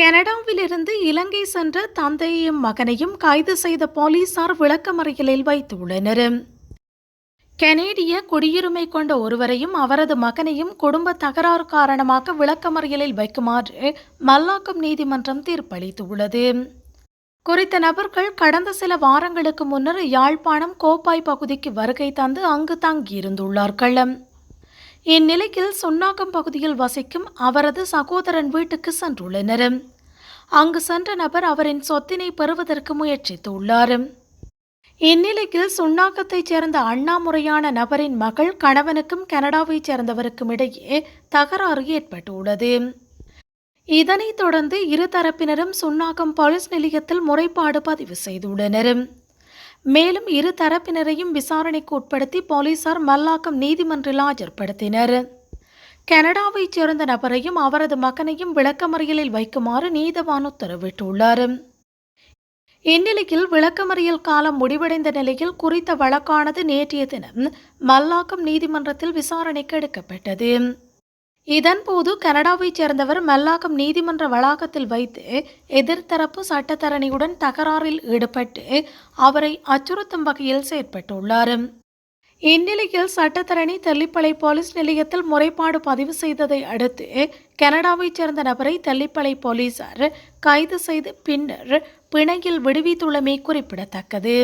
கனடாவிலிருந்து இலங்கை சென்ற தந்தையையும் மகனையும் கைது செய்த போலீசார் விளக்கமறியலில் வைத்துள்ளனர். கனேடிய குடியுரிமை கொண்ட ஒருவரையும் அவரது மகனையும் குடும்ப தகராறு காரணமாக விளக்கமறியலில் வைக்குமாறு மல்லாக்கம் நீதிமன்றம் தீர்ப்பளித்துள்ளது. குறித்த நபர்கள் கடந்த சில வாரங்களுக்கு முன்னர் யாழ்ப்பாணம் கோப்பாய் பகுதிக்கு வருகை தந்து அங்கு தங்கியிருந்துள்ளார்கள். இந்நிலையில் சுன்னாகம் பகுதியில் வசிக்கும் அவரது சகோதரன் வீட்டுக்கு சென்றுள்ளனர். அங்கு சென்ற நபர் அவரின் சொத்தினை பெறுவதற்கு முயற்சித்துள்ளார். இந்நிலையில் சுன்னாகத்தைச் சேர்ந்த அண்ணா முறையான நபரின் மகள் கணவனுக்கும் கனடாவைச் சேர்ந்தவருக்கும் இடையே தகராறு ஏற்பட்டுள்ளது. இதனைத் தொடர்ந்து இரு தரப்பினரும் சுன்னாகம் போலீஸ் நிலையத்தில் முறைப்பாடு பதிவு செய்துள்ளனர். மேலும் இரு தரப்பினரையும் விசாரணைக்கு உட்படுத்தி போலீசார் மல்லாக்கம் நீதிமன்றில் ஆஜர்படுத்தினர் கனடாவைச் சேர்ந்த நபரையும் அவரது மகனையும் விளக்கமறியலில் வைக்குமாறு நீதவான் உத்தரவிட்டுள்ளார். இந்நிலையில் விளக்கமறியல் காலம் முடிவடைந்த நிலையில் குறித்த வழக்கானது நேற்றைய தினம் மல்லாக்கம் நீதிமன்றத்தில் விசாரணைக்கு எடுக்கப்பட்டது. இதன்போது கனடாவைச் சேர்ந்தவர் மல்லாக்கம் நீதிமன்ற வளாகத்தில் வைத்து எதிர்த்தரப்பு சட்டத்தரணியுடன் தகராறில் ஈடுபட்டு அவரை அச்சுறுத்தும் வகையில் செயற்பட்டுள்ளார். இந்நிலையில் சட்டத்தரணி தெல்லிப்பளை போலீஸ் நிலையத்தில் முறைப்பாடு பதிவு செய்ததை அடுத்து கனடாவைச் சேர்ந்த நபரை தெல்லிப்பளை போலீசார் கைது செய்து பின்னர் பிணையில் விடுவித்துள்ளமை குறிப்பிடத்தக்கது.